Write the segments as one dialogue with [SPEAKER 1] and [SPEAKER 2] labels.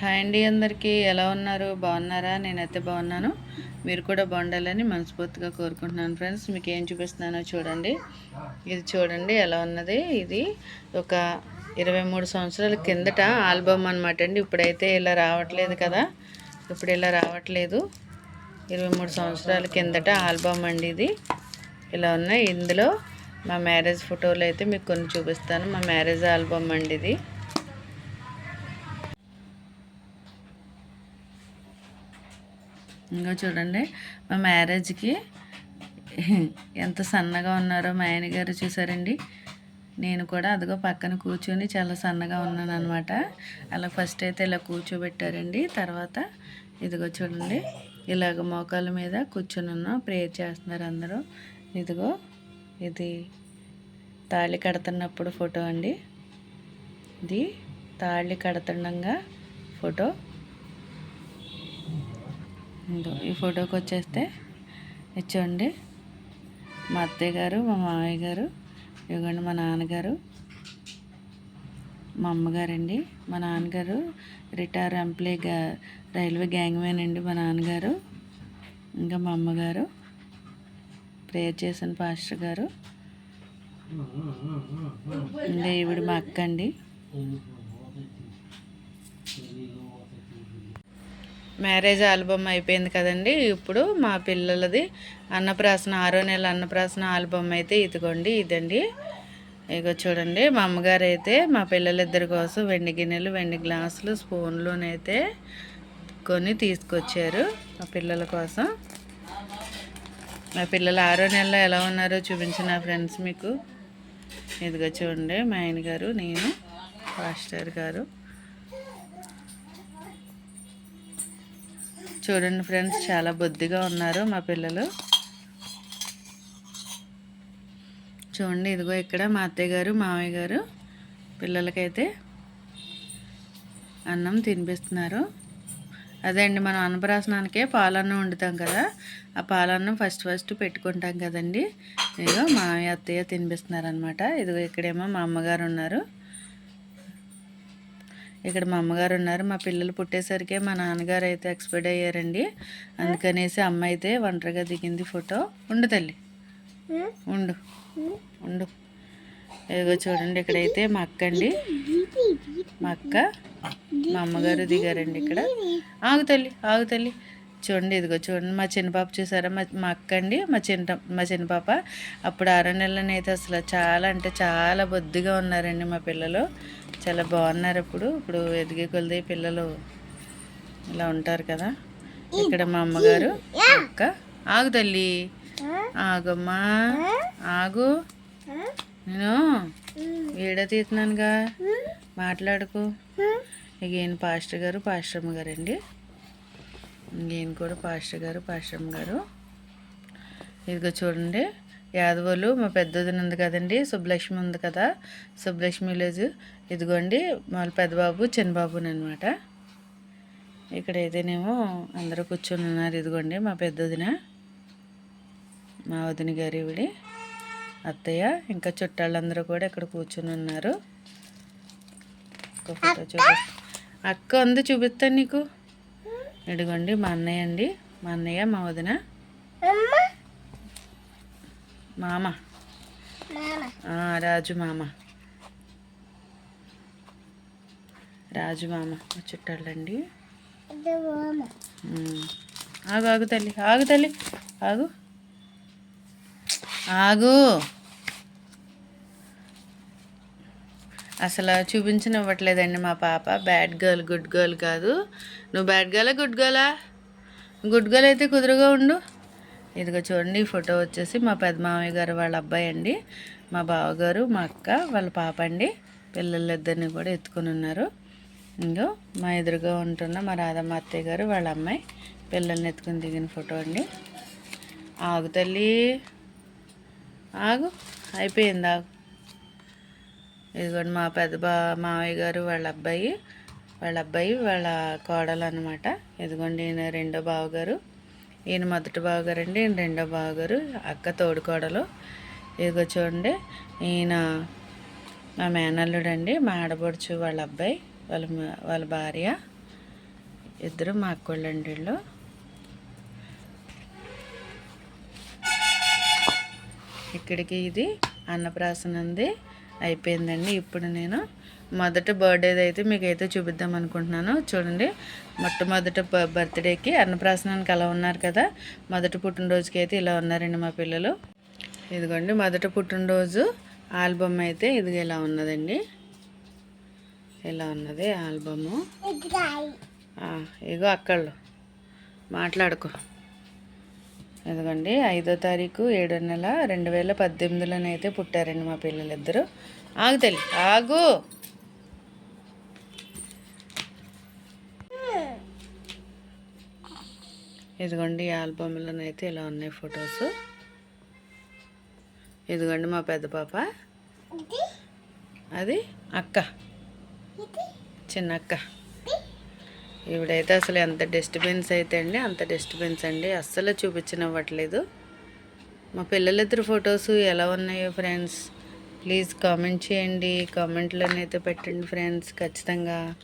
[SPEAKER 1] Hi అండి అందరికీ. ఎలా ఉన్నారు? బాగున్నారా? నేనైతే బాగున్నాను. మీరు కూడా బాగుండాలని మనస్ఫూర్తిగా కోరుకుంటున్నాను ఫ్రెండ్స్. మీకు ఏం చూపిస్తున్నానో చూడండి. ఇది చూడండి ఎలా ఉన్నది? ఇది ఒక ఇరవై మూడు సంవత్సరాల కిందట ఆల్బమ్ అనమాట అండి. ఇప్పుడైతే ఇలా రావట్లేదు కదా. ఇప్పుడు ఇలా రావట్లేదు. ఇరవై మూడు సంవత్సరాల కిందట ఆల్బమ్ అండి ఇది. ఇలా ఉన్నాయి. ఇందులో మా మ్యారేజ్ ఫోటోలు అయితే మీకు కొన్ని చూపిస్తాను. మా మ్యారేజ్ ఆల్బమ్ అండి ఇది. ఇంకా చూడండి మా మ్యారేజ్కి ఎంత సన్నగా ఉన్నారో మా ఆయన గారు చూసారండి. నేను కూడా అదిగో పక్కన కూర్చొని చాలా సన్నగా ఉన్నాను అనమాట అలా ఫస్ట్ అయితే ఇలా కూర్చోబెట్టారండి. తర్వాత ఇదిగో చూడండి ఇలాగ మోకాల మీద కూర్చొని ఉన్నాం. ప్రేయర్ చేస్తున్నారు అందరూ. ఇదిగో ఇది తాళి కడుతున్నప్పుడు ఫోటో అండి. ఇది తాళి కడుతుండగా ఫోటో. ఇదో ఈ ఫోటోకి వచ్చేస్తే ఇచ్చోండి. మా అత్తయ్య గారు మా మామయ్య గారు ఇవ్వండి మా నాన్నగారు మా అమ్మగారండి మా నాన్నగారు రిటైర్ ఎంప్లాయ్గా రైల్వే గ్యాంగ్మెన్ అండి మా నాన్నగారు ఇంకా మా అమ్మగారు ప్రేయర్ చేసిన పాస్టర్ గారు ఇంకా ఈవిడ మా అక్క అండి మ్యారేజ్ ఆల్బమ్ అయిపోయింది కదండి. ఇప్పుడు మా పిల్లలది అన్నప్రాసన ఆరో నెల అన్నప్రాసన ఆల్బమ్ అయితే ఇదిగోండి ఇదండి. ఇగో చూడండి మా అమ్మగారు అయితే మా పిల్లలిద్దరి కోసం వెండి గిన్నెలు వెండి గ్లాసులు స్పూన్లునైతే కొని తీసుకొచ్చారు మా పిల్లల కోసం. మా పిల్లలు ఆరో నెలలో ఎలా ఉన్నారో చూపించిన ఫ్రెండ్స్ మీకు. ఇదిగో చూడండి మా ఆయన గారు నేను పాస్టర్ గారు. చూడండి ఫ్రెండ్స్ చాలా బొద్దిగా ఉన్నారు మా పిల్లలు. చూడండి ఇదిగో ఇక్కడ మా అత్తయ్య గారు మామయ్య గారు పిల్లలకైతే అన్నం తినిపిస్తున్నారు. అదే అండి మనం అన్నప్రాసనానికే పాలన్నం వండుతాం కదా ఆ పాలన్నం ఫస్ట్ ఫస్ట్ పెట్టుకుంటాం కదండి. ఇదిగో మామయ్య అత్తయ్య తినిపిస్తున్నారు అనమాట ఇదిగో ఇక్కడేమో మా అమ్మగారు ఉన్నారు. ఇక్కడ మా అమ్మగారు ఉన్నారు మా పిల్లలు పుట్టేసరికి మా నాన్నగారు అయితే ఎక్స్పైర్డ్ అయ్యారండి. అందుకనేసి అమ్మ అయితే ఒంటరిగా దిగింది ఫోటో. ఉండు తల్లి. ఉండు. ఉండు. ఏదో చూడండి ఇక్కడైతే మా అక్క అండి మా అక్క మా అమ్మగారు దిగారండి ఇక్కడ. ఆగు తల్లి ఆగు తల్లి. చూడండి ఇదిగో చూడండి. మా చిన్నపాప చూసారా? మా మా అక్క అండి మా చిన్న మా చిన్నపాప అప్పుడు ఆరో నెలలనైతే అసలు చాలా అంటే చాలా బొద్దుగా ఉన్నారండి మా పిల్లలు. చాలా బాగున్నారు ఇప్పుడు. ఇప్పుడు ఎదిగే కొలిది పిల్లలు ఇలా ఉంటారు కదా. ఇక్కడ మా అమ్మగారు అక్క. ఆగు తల్లి. ఆగమ్మా. ఆగు. నేను వీడియో తీస్తున్నానుగా? మాట్లాడుకో. ఇక ఈయన పాస్టర్ గారు పాస్టర్మ గారు అండి. ఈయన కూడా పాస్టర్ గారు పాస్టర్మ గారు. ఇదిగో చూడండి. యాదవులు మా పెద్దది ఉంది కదండి సుబ్బలక్ష్మి ఉంది కదా సుబ్బలక్ష్మి విలేజ్. ఇదిగోండి వాళ్ళ పెద్దబాబు చిన్నబాబుని అనమాట ఇక్కడ అయితేనేమో అందరూ కూర్చొని ఉన్నారు ఇదిగోండి మా పెద్దదిన మా వదిన గారి ఇవిడి అత్తయ్య ఇంకా చుట్టాలందరూ కూడా ఇక్కడ కూర్చొని ఉన్నారు. ఒక ఫోటో అక్క ఉంది చూపిస్తాను నీకు. ఇదిగోండి మా అన్నయ్య అండి మా అన్నయ్య మా వదిన. మామ. రాజు మామ. రాజు మామ చుట్టాలండి. ఆగు ఆగు తల్లి ఆగు తల్లి ఆగు. ఆగు. అసలు చూపించనివ్వట్లేదండి మా పాప. బ్యాడ్ గర్ల్ గుడ్ గర్ల్ కాదు. నువ్వు బ్యాడ్ గర్లా గుడ్ గర్లా గుడ్ గర్ల్ అయితే కుదురుగా ఉండు. ఇదిగో చూడండి ఈ ఫోటో వచ్చేసి మా పెద్ద మామయ్య గారు వాళ్ళ అబ్బాయి అండి. మా బావగారు మా అక్క వాళ్ళ పాప అండి. పిల్లలిద్దరిని కూడా ఎత్తుకొని ఉన్నారు. ఇంకో మా ఎదురుగా ఉంటున్న మా రాధమ్మ అత్తయ్య గారు వాళ్ళ అమ్మాయి పిల్లల్ని ఎత్తుకొని దిగిన ఫోటో అండి. ఆగు తల్లి. ఆగు. అయిపోయింది ఆగు. ఇదిగోండి మా పెద్ద బా మావయ్య గారు వాళ్ళ అబ్బాయి వాళ్ళ అబ్బాయి వాళ్ళ కోడలు అనమాట ఇదిగోండి ఈయన రెండో బావగారు. ఈయన మొదటి బావగారు అండి ఈయన రెండో బావగారు అక్క తోడుకోడలు. ఇదిగో చూడండి ఈయన మా మేనల్లుడు అండి మా ఆడపడుచు వాళ్ళ అబ్బాయి వాళ్ళ వాళ్ళ భార్య. ఇద్దరు మా అక్కోళ్ళండి వీళ్ళు. ఇక్కడికి ఇది అన్నప్రాసనంది. అయిపోయిందండి. ఇప్పుడు నేను మొదటి బర్త్డేది అయితే మీకు అయితే చూపిద్దాం అనుకుంటున్నాను. చూడండి మొట్టమొదటి బ- బర్త్డేకి అన్నప్రాసనానికి అలా ఉన్నారు కదా. మొదటి పుట్టినరోజుకి అయితే ఇలా ఉన్నారండి మా పిల్లలు. ఇదిగోండి మొదటి పుట్టినరోజు ఆల్బమ్ అయితే ఇది ఇలా ఉన్నదండి. ఇలా ఉన్నది ఆల్బము. ఇగో అక్కళ్ళు మాట్లాడుకో. ఇదిగోండి ఐదో తారీఖు ఏడో నెల రెండు వేల పద్దెనిమిదిలోనైతే పుట్టారండి మా పిల్లలిద్దరూ. ఆగు తల్లి ఆగు. ఇదిగోండి ఈ ఆల్బమ్లోనైతే ఇలా ఉన్నాయి ఫొటోస్. ఇదిగోండి మా పెద్ద పాప. అది? అక్క. చిన్న అక్క. ఈవిడైతే అసలు ఎంత డస్ట్బిన్స్ అయితే అండి అంత డస్ట్బిన్స్ అండి. అస్సలు చూపించనివ్వట్లేదు. మా పిల్లలిద్దరు ఫొటోస్ ఎలా ఉన్నాయో ఫ్రెండ్స్ ప్లీజ్ కామెంట్ చేయండి. కామెంట్లోనైతే పెట్టండి ఫ్రెండ్స్ ఖచ్చితంగా.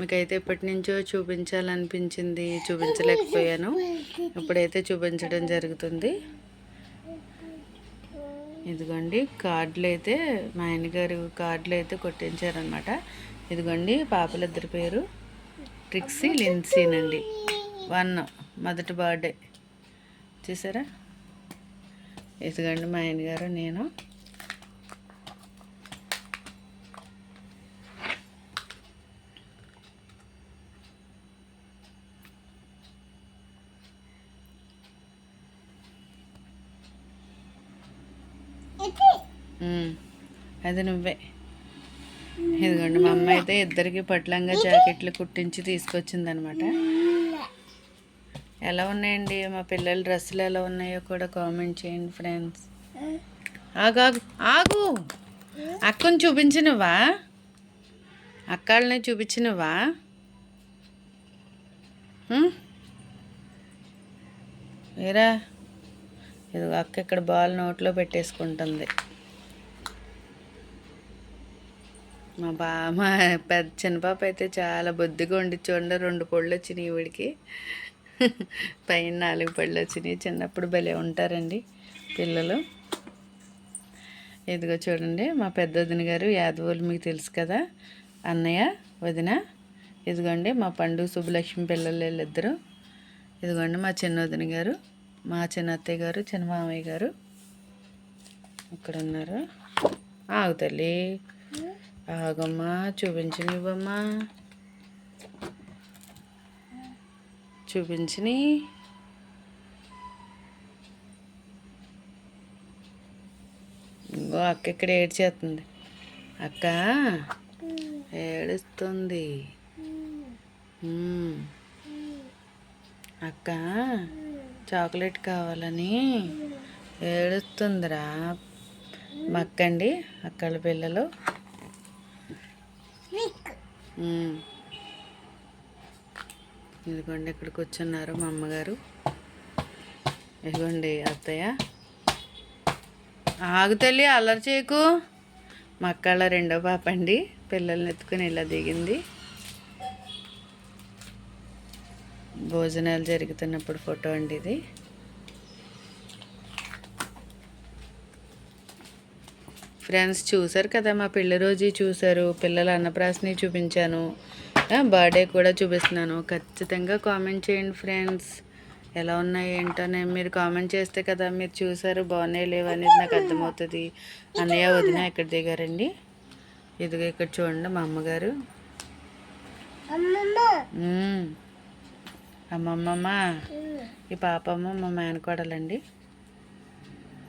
[SPEAKER 1] మీకైతే ఎప్పటి నుంచో చూపించాలనిపించింది చూపించలేకపోయాను. ఇప్పుడైతే చూపించడం జరుగుతుంది. ఇదిగోండి కార్డులు అయితే మా ఆయనగారు కార్డులు అయితే కొట్టించారనమాట ఇదిగోండి పాపలిద్దరి పేరు ట్రిక్సీ లిన్సీనండి. వన్ మొదటి బర్త్డే. చూసారా? ఇదిగోండి మా ఆయనగారు నేను. అది నువ్వే. ఇదిగోండి మా అమ్మ అయితే ఇద్దరికి పట్లంగా జాకెట్లు కుట్టించి తీసుకొచ్చిందనమాట. ఎలా ఉన్నాయండి? మా పిల్లల డ్రెస్సులు ఎలా ఉన్నాయో కూడా కామెంట్ చేయండి ఫ్రెండ్స్. ఆగు ఆగు ఆగు. అక్కని చూపించినవా? అక్కాళ్ళని చూపించినవా? వేరా ఏరా? ఇదిగో అక్క ఇక్కడ బాల్ నోట్లో పెట్టేసుకుంటుంది. మా బా మా పెద్ద చిన్న పాప అయితే చాలా బొద్దుగా ఉండి చూడండి రెండు పళ్ళు వచ్చినాయి ఈవిడికి. పైన నాలుగు పళ్ళు వచ్చినాయి. చిన్నప్పుడు భలే ఉంటారండి పిల్లలు. ఇదిగో చూడండి మా పెద్ద వదిన గారు యాదవులు మీకు తెలుసు కదా? అన్నయ్య వదిన. ఇదిగోండి మా పండు సుబ్బలక్ష్మి పిల్లలు వీళ్ళిద్దరు. ఇదిగోండి మా చిన్న వదిన గారు మా చిన్న అత్తయ్య గారు చిన్న మామయ్య గారు. ఇక్కడ ఉన్నారు ఆగు తల్లి. ఆగమ్మా చూపించనివ్వమ్మా. చూపించని. ఇంకో అక్క ఇక్కడ ఏడ్చేస్తుంది. అక్క ఏడుస్తుంది. అక్క చాక్లెట్ కావాలని ఏడుస్తుందిరా. మా అక్క అండి అక్కల పిల్లలు. ఇదిగోండి ఇక్కడ కూర్చున్నారు మా అమ్మగారు. ఇదిగోండి అత్తయ్య. ఆగు తల్లి అల్లరి చేయకు. మా అక్కళ్ళ రెండో పాప అండి పిల్లల్ని ఎత్తుకుని ఇలా దిగింది. భోజనాలు జరుగుతున్నప్పుడు ఫోటో అండి ఇది. ఫ్రెండ్స్ చూసారు కదా మా పెళ్ళి రోజు చూసారు. పిల్లల అన్నప్రాసని చూపించాను. బర్త్డే కూడా చూపిస్తున్నాను. ఖచ్చితంగా కామెంట్ చేయండి ఫ్రెండ్స్. ఎలా ఉన్నాయి ఏంటో నేను మీరు కామెంట్ చేస్తే కదా మీరు చూసారు బాగున్నాయి లేవు అనేది నాకు అర్థమవుతుంది. అన్నయ్య వదిన ఎక్కడ దిగారండి? ఇదిగో ఇక్కడ చూడండి మా అమ్మగారు. మ్మ్. అమ్మమ్మమ్మ. ఈ పాపమ్మ మా మేనకోడలండి.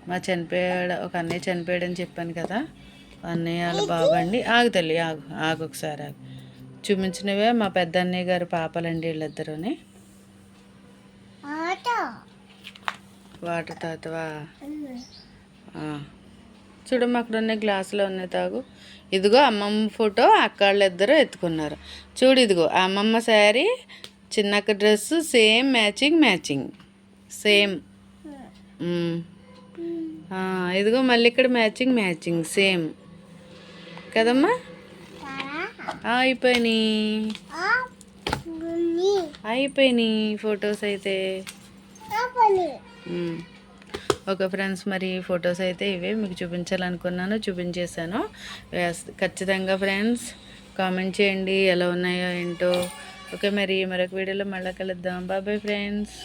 [SPEAKER 1] మా చనిపోయాడు ఒక అన్నయ్య చనిపోయాడని చెప్పాను కదా. అన్నయ్య వాళ్ళ బాబు అండి ఆగు తల్లి ఆగు ఆగు ఒకసారి ఆగు. చూపించినవే మా పెద్ద అన్నయ్య గారు పాపలండి వీళ్ళిద్దరుని. వాటర్ తాతవా? చూడమ్మా అక్కడ ఉన్న గ్లాసులో ఉన్నాయి తాగు. ఇదిగో అమ్మమ్మ ఫోటో అక్కాళ్ళిద్దరూ ఎత్తుకున్నారు. చూడు ఇదిగో అమ్మమ్మ శారీ చిన్నక్క dress same matching matching. Same. ఇదిగో మళ్ళీ ఇక్కడ మ్యాచింగ్ మ్యాచింగ్ సేమ్. కదమ్మా? అయిపోయినాయి. అయిపోయినాయి ఫొటోస్ అయితే. ఓకే ఫ్రెండ్స్ మరి ఫొటోస్ అయితే ఇవే మీకు చూపించాలనుకున్నాను చూపించేశాను. ఖచ్చితంగా ఫ్రెండ్స్ కామెంట్ చేయండి ఎలా ఉన్నాయో ఏంటో. ఓకే మరి మరొక వీడియోలో మళ్ళీ కలుద్దాం. Bye friends